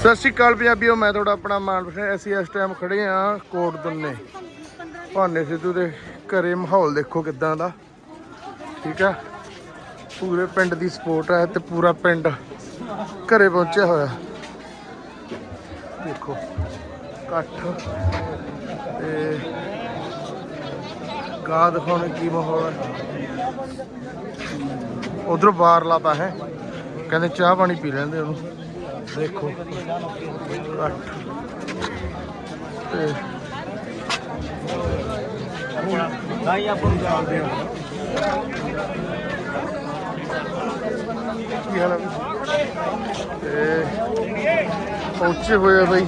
ਸਤਿ ਸ਼੍ਰੀ ਅਕਾਲ ਪੰਜਾਬੀਓ, ਮੈਂ ਤੁਹਾਡਾ ਆਪਣਾ ਮਾਨ ਬਖਸ਼ ਅਸੀਂ ਇਸ ਟਾਈਮ ਖੜੇ ਆ ਕੋਟ ਦੁੰਨੇ ਭਾਨੇ ਸਿੱਧੂ ਦੇ ਘਰੇ ਮਾਹੌਲ ਦੇਖੋ ਕਿਦਾਂ ਦਾ। ਠੀਕ ਆ? ਪੂਰੇ ਪਿੰਡ ਦੀ ਸਪੋਰਟ ਹੈ ਤੇ ਪੂਰਾ ਪਿੰਡ ਘਰੇ ਪਹੁੰਚਿਆ ਹੋਇਆ। ਦੇਖੋ, ਇਕੱਠ ਤੇ ਗਾਹ ਦਿਖਾਉਣ ਕੀ ਮਾਹੌਲ ਹੈ ਉਧਰ ਬਾਹਰ ਲਾਤਾ ਹੈ। ਕਹਿੰਦੇ ਚਾਹ ਪਾਣੀ ਪੀ ਲੈਂਦੇ ਉਹਨੂੰ। ਦੇਖੋ। ਤੇ ਨਹੀਂ ਆਪਾਂ ਨੂੰ ਜਾਣਦੇ ਹਾਂ ਕੀ ਹਾਲ ਹੈ ਤੇ ਪਹੁੰਚੇ ਹੋਏ ਆ ਬਈ।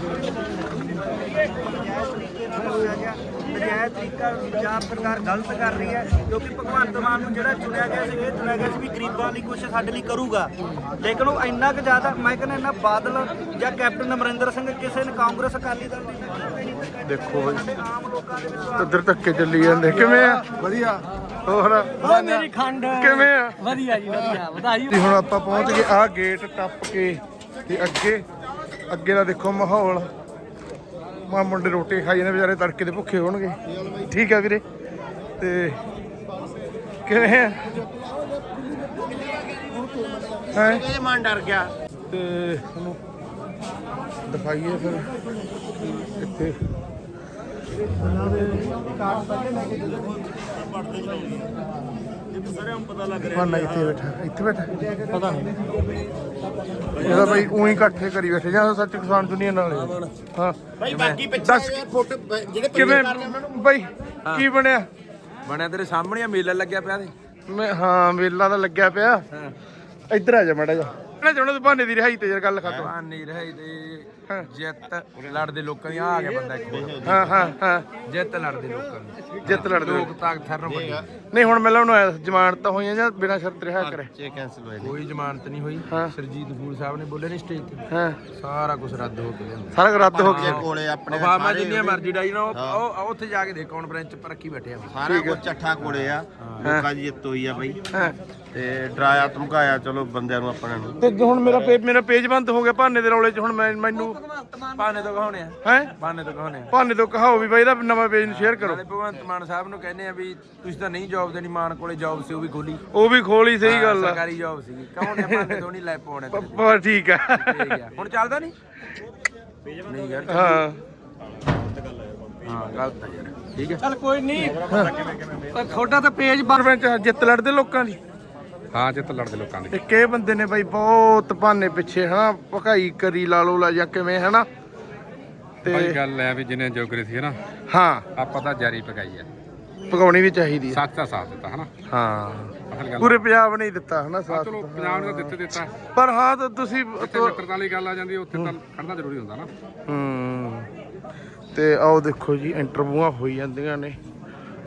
ਤਰੀਕਾ ਪੰਜਾਬ ਸਰਕਾਰ ਗਲਤ ਕਰ ਰਹੀ ਹੈ ਕਿਉਂਕਿ ਭਗਵੰਤ ਮਾਨ ਨੂੰ ਜਿਹੜਾ ਚੁਣਿਆ ਗਿਆ ਸੀ ਇਹ ਚੁਣਿਆ ਗਿਆ ਸੀ ਵੀ ਗਰੀਬਾਂ ਲਈ ਕੁਝ ਸਾਡੇ ਲਈ ਕਰੂਗਾ। ਲੇਕਿਨ ਉਹ ਇੰਨਾ ਕੁ ਜ਼ਿਆਦਾ ਮੈਂ ਕਹਿੰਦਾ ਇੰਨਾ ਬਾਦਲ ਜਾਂ ਕੈਪਟਨ ਅਮਰਿੰਦਰ ਸਿੰਘ ਕਿਸੇ ਨੇ ਕਾਂਗਰਸ ਅਕਾਲੀ ਦਲ ਦੀ ਦੇਖੋ ਇੱਧਰ ਧੱਕੇ ਚੱਲੀ ਜਾਂਦੇ ਕਿਵੇਂ ਆ? ਵਧੀਆ। ਹੋਰ? ਉਹ ਮੇਰੀ ਖੰਡ। ਕਿਵੇਂ ਆ? ਵਧੀਆ ਜੀ ਵਧੀਆ। ਵਧਾਈ ਤੇ ਹੁਣ ਆਪਾਂ ਪਹੁੰਚ ਗਏ ਆਹ ਗੇਟ ਟੱਪ ਕੇ ਤੇ ਅੱਗੇ ਅੱਗੇ ਦਾ ਦੇਖੋ ਮਾਹੌਲ। ਮਾ ਮੁੰਡੇ ਰੋਟੀ ਖਾਈ ਜਾਂਦੇ, ਵਿਚਾਰੇ ਤੜਕੇ ਦੇ ਭੁੱਖੇ ਹੋਣਗੇ। ਠੀਕ ਆ ਵੀਰੇ? ਤੇ ਕਿਵੇਂ ਆ? ਹੈ? ਇਹ ਮਨ ਡਰ ਗਿਆ ਤੇ ਤੁਹਾਨੂੰ ਦਿਖਾਈਏ ਫਿਰ। ਇੱਥੇ। ਫਾਨਾ ਇੱਥੇ ਬੈਠਾ ਇੱਥੇ ਬੈਠਾ। ਪਤਾ ਨਹੀਂ ਇਹਦਾ ਬਾਈ ਉਹੀ ਇਕੱਠੇ ਕਰੀ ਬੈਠੇ ਜਾਂ ਸੱਚ ਕਿਸਾਨ ਦੁਨੀਆ ਨਾਲ ਹੀ। ਭਾਈ ਬਾਕੀ ਪਿੱਛੇ ਫੋਟੋ ਜਿਹੜੇ ਕਿਵੇਂ ਪੱਲੇ ਕਰ ਰਹੇ ਉਹਨਾਂ ਨੂੰ ਬਾਈ ਕੀ ਬਣਿਆ? ਬਣਿਆ ਤੇਰੇ ਸਾਹਮਣੇ ਮੇਲਾ ਲੱਗਿਆ ਪਿਆ ਤੇ। ਮੈਂ ਹਾਂ ਮੇਲਾ ਤਾਂ ਲੱਗਿਆ ਪਿਆ। ਇੱਧਰ ਆ ਜਾ ਮੜਾ ਜਾ ਨਾ ਚਾਹੁੰਦਾ ਤੂੰ ਬਹਾਨੇ ਦੀ ਰਿਹਾਈ ਤੇ ਯਾਰ ਗੱਲ ਖਤਮ। ਹਾਂ ਨਹੀਂ ਰਹੀ ਤੇ। ਜਿੱਤ ਲੜਦੇ ਲੋਕਾਂ ਦੀ ਆ ਆ ਗਿਆ ਬੰਦਾ ਇੱਕ ਹੋਰ। ਹਾਂ ਹਾਂ ਹਾਂ। ਜਿੱਤ ਲੜਦੇ ਲੋਕਾਂ ਦੀ। ਜਿੱਤ ਲੜਦੇ ਲੋਕ। ਤਾਕਤ ਥਰਨ ਵੱਡੀ। ਨਹੀਂ ਹੁਣ ਮਿਲਣ ਨੂੰ ਆਇਆ ਜ਼ਮਾਨਤ ਤਾਂ ਹੋਈਆਂ ਜਾਂ ਬਿਨਾਂ ਸ਼ਰਤ ਰਿਹਾ ਕਰੇ? ਚੇ ਕੈਨਸਲ ਹੋਏ ਕੋਈ ਜ਼ਮਾਨਤ ਨਹੀਂ ਹੋਈ। ਹਾਂ। ਸਰਜੀਤ ਫੂਲ ਸਾਹਿਬ ਨੇ ਬੋਲੇ ਨਹੀਂ ਸਟੇਜ ਤੇ। ਹਾਂ। ਸਾਰਾ ਕੁਝ ਰੱਦ ਹੋ ਕੇ ਲਿਆਂਦਾ। ਸਾਰਾ ਕੁਝ ਰੱਦ ਹੋ ਗਿਆ। ਕੋਲੇ ਆਪਣੇ ਬਾਬਾ ਜਿੰਨੀਆਂ ਮਰਜ਼ੀ ਡਾਈ ਨਾ ਉਹ ਉਹ ਉੱਥੇ ਜਾ ਕੇ ਦੇਖ ਕਾਨਫਰੰਸ ਚ ਪਰ ਰੱਖੀ ਬੈਠੇ ਆ। ਸਾਰਾ ਕੁਝ ਚੱਠਾ ਕੋਲੇ ਆ। ਲੋਕਾਂ ਦੀ ਜਿੱਤ ਹੋਈ ਆ ਬਈ। ਹਾਂ। ਤੇ ਡਰਾਇਆ ਧਮਕਾਇਆ ਚਲੋ ਬੰਦਿਆਂ ਨੂੰ ਆਪਣਾ ਨੂੰ। ਤੇ ਹੁਣ ਮੇਰਾ ਪੇ- ਮੇਰਾ ਪੇਜ ਬੰਦ ਹੋ ਗਿਆ ਭਾਨੇ ਦੇ ਰੌਲੇ 'ਚ ਹੁਣ ਮੈਂ ਮੈਨੂੰ ਬਾਨੇ ਤੋਂ ਕਹਾਉਣੇ ਆ। ਹੈ? ਬਾਨੇ ਤੋਂ ਕਹਾਉਣੇ ਆ। ਭਾਨੇ ਤੋਂ ਕਹਾਓ ਵੀ ਬਾਈ ਇਹਦਾ ਨਵਾਂ ਪੇਜ ਨੂੰ ਸ਼ੇਅਰ ਕਰੋ। ਨਾਲੇ ਭਗਵੰਤ ਮਾਨ ਸਾਹਿਬ ਨੂੰ ਕਹਿੰਦੇ ਆ ਵੀ ਤੁਸੀਂ ਤਾਂ ਨਹੀਂ ਜੌਬ ਦੇਣੀ ਮਾਨ ਕੋਲੇ ਜੌਬ ਸੀ ਉਹ ਵੀ ਖੋਲੀ। ਉਹ ਵੀ ਖੋਲੀ ਸਹੀ ਗੱਲ ਆ। ਸਰਕਾਰੀ ਜੌਬ ਸੀਗੀ। ਕਹਾਉਣੇ ਬਾਨੇ ਤੋਂ ਨਹੀਂ ਲੈ ਪਾਉਣੇ ਪ- ਪਰ ਠੀਕ ਆ। ਠੀਕ ਆ। ਹੁਣ ਚੱਲਦਾ ਨਹੀਂ ਨਹੀਂ ਯਾਰ ਹਾਂ। ਹਾਂ ਗਲਤ ਆ ਯਾਰ। ਠੀਕ ਹੈ ਚੱਲ ਕੋਈ ਨਹੀਂ ਤੁਹਾਡਾ ਤਾਂ ਪੇਜ ਸਰਪੰਚ ਜਿੱਤ ਲੜਦੇ ਲੋਕਾਂ ਦੀ। ਹਾਂ ਜਿੱਤ ਲੜਦੇ ਲੋਕਾਂ ਦੇ। ਇੱਕ ਇਹ ਬੰਦੇ ਨੇ ਬਾਈ ਬਹੁਤ ਭਾਨੇ ਪਿੱਛੇ ਹਨਾ ਭਕਾਈ ਕਰੀ ਲਾ ਲੋ ਲਾ ਜਾਂ ਕਿਵੇਂ ਹਨਾ। ਭਾਈ ਗੱਲ ਹੈ ਵੀ ਜਿਹਨੇ ਜੋਗਰੀ ਸੀ ਨਾ ਹਾਂ। ਆਪਾਂ ਤਾਂ ਜਾਰੀ ਪਕਾਈ ਹੈ ਪਕਾਉਣੀ ਵੀ ਚਾਹੀਦੀ ਹੈ ਸੱਚ ਦਾ ਸਾਥ ਦਿੱਤਾ ਹਨਾ। ਹਾਂ। ਪੂਰੇ ਪੰਜਾਬ ਨੇ ਹੀ ਦਿੱਤਾ ਹਨਾ ਆ, ਸਾਥ। ਚਲੋ ਪੰਜਾਬ ਨੇ ਦਿੱਤੇ ਦਿੱਤਾ। ਪਰ ਹਾਂ ਤਾਂ ਤੁਸੀਂ ਮਿੱਤਰਤਾ ਵਾਲੀ ਗੱਲ ਆ ਜਾਂਦੀ ਉੱਥੇ ਤਾਂ ਖੜਨਾ ਜ਼ਰੂਰੀ ਹੁੰਦਾ ਨਾ। ਹੂੰ। ਤੇ ਆਓ ਦੇਖੋ ਜੀ ਇੰਟਰਵਿਊਆਂ ਹੋਈ ਜਾਂਦੀਆਂ ਨੇ।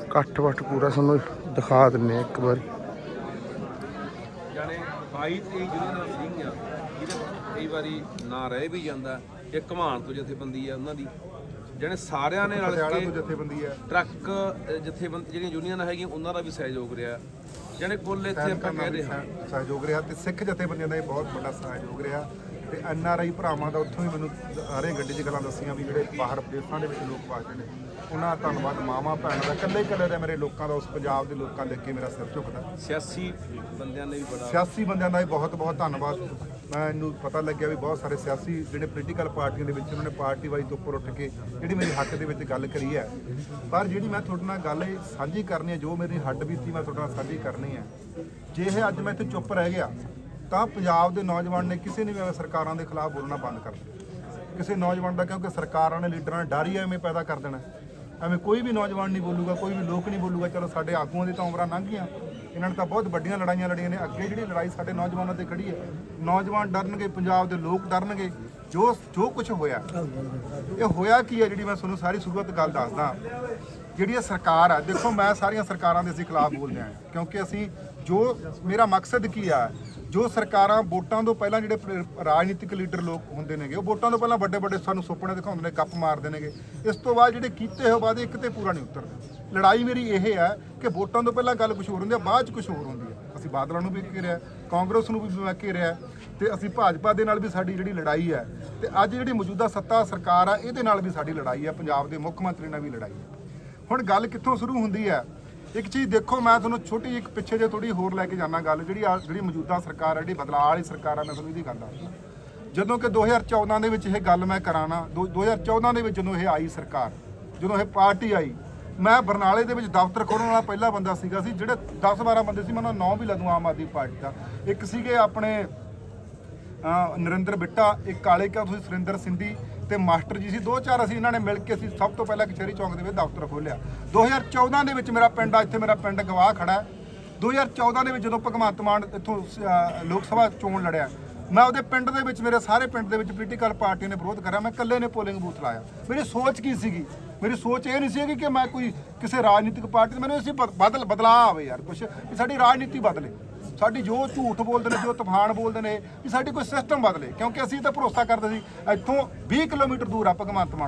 ਇਕੱਠ ਵੱਟ ਪੂਰਾ ਤੁਹਾਨੂੰ ਦਿਖਾ ਦਿੰਨੇ ਆ ਇੱਕ ਵਾਰੀ। ਜਾਣੇ 22 23 ਜ਼ਿਲ੍ਹੇ ਦਾ ਸਿੰਘ ਆ ਜਿਹਦੇ ਕਈ ਵਾਰੀ ਨਾ ਰਹਿ ਵੀ ਜਾਂਦਾ ਇਹ ਘਮਾਣ ਤੋਂ ਜਥੇਬੰਦੀ ਆ ਉਹਨਾਂ ਦੀ। ਜਾਣੇ ਸਾਰਿਆਂ ਨੇ ਰਲ ਕੇ ਜਥੇਬੰਦੀ ਆ। ਟਰੱਕ ਜਥੇਬੰਦੀ ਜਿਹੜੀਆਂ ਯੂਨੀਅਨ ਹੈਗੀਆਂ ਉਹਨਾਂ ਦਾ ਵੀ ਸਹਿਯੋਗ ਰਿਹਾ। ਜਾਣੇ ਕੁੱਲ ਇੱਥੇ ਆਪਾਂ ਕਹਿ ਰਹੇ ਹਾਂ। ਸਹਿਯੋਗ ਰਿਹਾ ਤੇ ਸਿੱਖ ਜਥੇਬੰਦੀਆਂ ਦਾ ਇਹ ਬਹੁਤ ਵੱਡਾ ਸਹਿਯੋਗ ਰਿਹਾ। ਤੇ ਐਨ ਆਰ ਆਈ ਭਰਾਵਾਂ ਦਾ ਉੱਥੋਂ ਹੀ ਮੈਨੂੰ ਸਾਰੇ ਗੱਡੀ 'ਚ ਗੱਲਾਂ ਦੱਸੀਆਂ ਵੀ ਜਿਹੜੇ ਬਾਹਰ ਵਿਦੇਸ਼ਾਂ ਦੇ ਵਿੱਚ ਲੋਕ ਵਸਦੇ ਨੇ। ਉਹਨਾਂ ਦਾ ਧੰਨਵਾਦ ਮਾਵਾਂ ਭੈਣਾਂ ਦਾ। ਇਕੱਲੇ ਇਕੱਲੇ ਦਾ ਮੇਰੇ ਲੋਕਾਂ ਦਾ ਉਸ ਪੰਜਾਬ ਦੇ ਲੋਕਾਂ ਦੇ ਅੱਗੇ ਮੇਰਾ ਸਿਰ ਝੁਕਦਾ। ਸਿਆਸੀ ਬੰਦਿਆਂ ਨੇ ਵੀ ਬੜਾ ਸਿਆਸੀ ਬੰਦਿਆਂ ਦਾ ਵੀ ਬਹੁਤ ਬਹੁਤ ਧੰਨਵਾਦ। ਮੈਨੂੰ ਪਤਾ ਲੱਗਿਆ ਵੀ ਬਹੁਤ ਸਾਰੇ ਸਿਆਸੀ ਜਿਹੜੇ ਪੋਲੀਟੀਕਲ ਪਾਰਟੀਆਂ ਦੇ ਵਿੱਚ ਉਹਨਾਂ ਨੇ ਪਾਰਟੀ ਵਾਈ ਤੋਂ ਉੱਪਰ ਉੱਠ ਕੇ ਜਿਹੜੀ ਮੇਰੀ ਹੱਕ ਦੇ ਵਿੱਚ ਗੱਲ ਕਰੀ ਹੈ। ਪਰ ਜਿਹੜੀ ਮੈਂ ਤੁਹਾਡੇ ਨਾਲ ਗੱਲ ਸਾਂਝੀ ਕਰਨੀ ਹੈ ਜੋ ਮੇਰੀ ਹੱਡ ਬੀਤੀ ਮੈਂ ਤੁਹਾਡੇ ਨਾਲ ਸਾਂਝੀ ਕਰਨੀ ਹੈ। ਜੇ ਇਹ ਅੱਜ ਮੈਂ ਇੱਥੇ ਚੁੱਪ ਰਹਿ ਗਿਆ ਤਾਂ ਪੰਜਾਬ ਦੇ ਨੌਜਵਾਨ ਨੇ ਕਿਸੇ ਨੇ ਵੀ ਐਵੇਂ ਸਰਕਾਰਾਂ ਦੇ ਖਿਲਾਫ ਬੋਲਣਾ ਬੰਦ ਕਰ ਦਿੱਤਾ। ਕਿਸੇ ਨੌਜਵਾਨ ਦਾ ਕਿਉਂਕਿ ਸਰਕਾਰਾਂ ਨੇ, ਲੀਡਰਾਂ ਨੇ ਡਰ ਹੀ ਐਵੇਂ ਪੈਦਾ ਕਰ ਦੇਣਾ। ਐਵੇਂ ਕੋਈ ਵੀ ਨੌਜਵਾਨ ਨਹੀਂ ਬੋਲੂਗਾ, ਕੋਈ ਵੀ ਲੋਕ ਨਹੀਂ ਬੋਲੂਗਾ, ਚਲੋ ਸਾਡੇ ਆਗੂਆਂ ਦੀ ਤਾਂ ਉਮਰਾਂ ਲੰਘ ਗਈਆਂ ਇਹਨਾਂ ਨੇ ਤਾਂ ਬਹੁਤ ਵੱਡੀਆਂ ਲੜਾਈਆਂ ਲੜੀਆਂ ਨੇ। ਅੱਗੇ ਜਿਹੜੀ ਲੜਾਈ ਸਾਡੇ ਨੌਜਵਾਨਾਂ ਤੇ ਖੜੀ ਹੈ, ਨੌਜਵਾਨ ਡਰਨਗੇ, ਪੰਜਾਬ ਦੇ ਲੋਕ ਡਰਨਗੇ। ਜੋ ਜੋ ਕੁਝ ਹੋਇਆ, ਇਹ ਹੋਇਆ ਕੀ ਹੈ ਜਿਹੜੀ ਮੈਂ ਤੁਹਾਨੂੰ ਸਾਰੀ ਸ਼ੁਰੂਆਤ ਗੱਲ ਦੱਸਦਾ। ਜਿਹੜੀ ਇਹ ਸਰਕਾਰ ਆ, ਦੇਖੋ ਮੈਂ ਸਾਰੀਆਂ ਸਰਕਾਰਾਂ ਦੇ ਅਸੀਂ ਖਿਲਾਫ ਬੋਲਦੇ ਆ ਕਿਉਂਕਿ ਅਸੀਂ ਜੋ ਮੇਰਾ ਮਕਸਦ ਕੀ ਆ, ਜੋ ਸਰਕਾਰਾਂ ਵੋਟਾਂ ਤੋਂ ਪਹਿਲਾਂ ਜਿਹੜੇ ਪ- ਰਾਜਨੀਤਿਕ ਲੀਡਰ ਲੋਕ ਹੁੰਦੇ ਨੇਗੇ, ਉਹ ਵੋਟਾਂ ਤੋਂ ਪਹਿਲਾਂ ਵੱਡੇ ਵੱਡੇ ਸਾਨੂੰ ਸੁਪਨੇ ਦਿਖਾਉਂਦੇ ਨੇ, ਗੱਪ ਮਾਰਦੇ ਨੇਗੇ। ਇਸ ਤੋਂ ਬਾਅਦ ਜਿਹੜੇ ਕੀਤੇ ਹੋਏ ਵਾਅਦੇ ਇੱਕ ਤੇ ਪੂਰਾ ਨਹੀਂ ਉਤਰਦੇ। ਲੜਾਈ ਮੇਰੀ ਇਹ ਹੈ ਕਿ ਵੋਟਾਂ ਤੋਂ ਪਹਿਲਾਂ ਗੱਲ ਕੁਝ ਹੋਰ ਹੁੰਦੀ ਆ, ਬਾਅਦ ਚ ਕੁਝ ਹੋਰ ਹੁੰਦੀ ਹੈ ਅਸੀਂ ਬਾਦਲਾਂ ਨੂੰ ਵੀ ਘੇਰਿਆ ਕਾਂਗਰਸ ਨੂੰ ਵੀ ਮੈਂ ਘੇਰਿਆ ਤੇ ਅਸੀਂ ਭਾਜਪਾ ਦੇ ਨਾਲ ਵੀ ਸਾਡੀ ਜਿਹੜੀ ਲੜਾਈ ਹੈ ਤੇ ਅੱਜ ਜਿਹੜੀ ਮੌਜੂਦਾ ਸੱਤਾ ਸਰਕਾਰ ਆ, ਇਹਦੇ ਨਾਲ ਵੀ ਸਾਡੀ ਲੜਾਈ ਹੈ ਪੰਜਾਬ ਦੇ ਮੁੱਖ ਮੰਤਰੀ ਨਾਲ ਵੀ ਲੜਾਈ ਹੈ ਹੁਣ ਗੱਲ ਕਿੱਥੋਂ ਸ਼ੁਰੂ ਹੁੰਦੀ ਹੈ ਇੱਕ ਚੀਜ਼ ਦੇਖੋ, ਮੈਂ ਤੁਹਾਨੂੰ ਛੋਟੀ ਇੱਕ ਪਿੱਛੇ ਜੇ ਥੋੜੀ ਹੋਰ ਲੈ ਕੇ ਜਾਣਾ ਗੱਲ, ਜਿਹੜੀ ਆ- ਜਿਹੜੀ ਮੌਜੂਦਾ ਸਰਕਾਰ ਹੈ ਜਿਹੜੀ ਬਦਲਾਅ ਵਾਲੀ ਸਰਕਾਰ ਆ, ਮੈਂ ਤੁਹਾਨੂੰ ਇਹਦੀ ਗੱਲ ਦੱਸਦਾ। ਜਦੋਂ ਕਿ 2014 ਦੇ ਵਿੱਚ ਇਹ ਗੱਲ ਮੈਂ ਕਰਾਣਾ 2014 ਦੇ ਵਿੱਚ ਜਦੋਂ ਇਹ ਆਈ ਸਰਕਾਰ, ਜਦੋਂ ਇਹ ਪਾਰਟੀ ਆਈ, ਮੈਂ ਬਰਨਾਲੇ ਦੇ ਵਿੱਚ ਦਫ਼ਤਰ ਖੋਲ੍ਹਣ ਵਾਲਾ ਪਹਿਲਾ ਬੰਦਾ ਸੀਗਾ ਸੀ, ਜਿਹੜੇ 10 12 ਬੰਦੇ ਸੀ ਮੈਂ ਉਹਨਾਂ ਨੂੰ ਨਾਂ ਵੀ ਲੱਦੂ ਆਮ ਆਦਮੀ ਪਾਰਟੀ ਦਾ। ਇੱਕ ਸੀਗੇ ਆਪਣੇ, ਅਹ, ਨਰਿੰਦਰ ਬਿੱਟਾ, ਇੱਕ ਕਾਲੇ ਕਾ ਤੁਸੀਂ ਸੁਰਿੰਦਰ ਸਿੰਧੀ ਤੇ ਮਾਸਟਰ ਜੀ ਸੀ, ਦੋ ਚਾਰ ਅਸੀਂ ਇਹਨਾਂ ਨੇ ਮਿਲ ਕੇ ਅਸੀਂ ਸਭ ਤੋਂ ਪਹਿਲਾਂ ਕਚਹਿਰੀ ਚੌਂਕ ਦੇ ਵਿੱਚ ਦਫ਼ਤਰ ਖੋਲ੍ਹਿਆ। 2014 ਦੇ ਵਿੱਚ ਮੇਰਾ ਪਿੰਡ ਆ ਇੱਥੇ ਮੇਰਾ ਪਿੰਡ ਗਵਾਹ ਖੜਾ ਹੈ। 2014 ਦੇ ਵਿੱਚ ਜਦੋਂ ਭਗਵੰਤ ਮਾਨ ਇੱਥੋਂ ਲੋਕ ਸਭਾ ਚੋਣ ਲੜਿਆ, ਮੈਂ ਉਹਦੇ ਪਿੰਡ ਦੇ ਵਿੱਚ, ਮੇਰੇ ਸਾਰੇ ਪਿੰਡ ਦੇ ਵਿੱਚ ਪੋਲੀਟੀਕਲ ਪਾਰਟੀਆਂ ਨੇ ਵਿਰੋਧ ਕਰਿਆ, ਮੈਂ ਇਕੱਲੇ ਨੇ ਪੋਲਿੰਗ ਬੂਥ ਲਾਇਆ। ਮੇਰੀ ਸੋਚ ਕੀ ਸੀਗੀ? ਮੇਰੀ ਸੋਚ ਇਹ ਨਹੀਂ ਸੀਗੀ ਕਿ ਮੈਂ ਕੋਈ ਕਿਸੇ ਰਾਜਨੀਤਿਕ ਪਾਰਟੀ ਮੈਨੂੰ ਅਸੀਂ ਬਦਲ, ਬਦਲਾਅ ਆਵੇ ਯਾਰ ਕੁਛ ਵੀ ਸਾਡੀ ਰਾਜਨੀਤੀ ਬਦਲੇ। ਸਾਡੀ ਜੋ ਝੂਠ ਬੋਲਦੇ ਨੇ, ਜੋ ਤੂਫਾਨ ਬੋਲਦੇ ਨੇ, ਵੀ ਸਾਡੀ ਕੋਈ ਸਿਸਟਮ ਬਦਲੇ, ਕਿਉਂਕਿ ਅਸੀਂ ਤਾਂ ਭਰੋਸਾ ਕਰਦੇ ਸੀ, ਇੱਥੋਂ 20 ਕਿਲੋਮੀਟਰ ਦੂਰ ਆ ਭਗਵੰਤ ਮਾਨ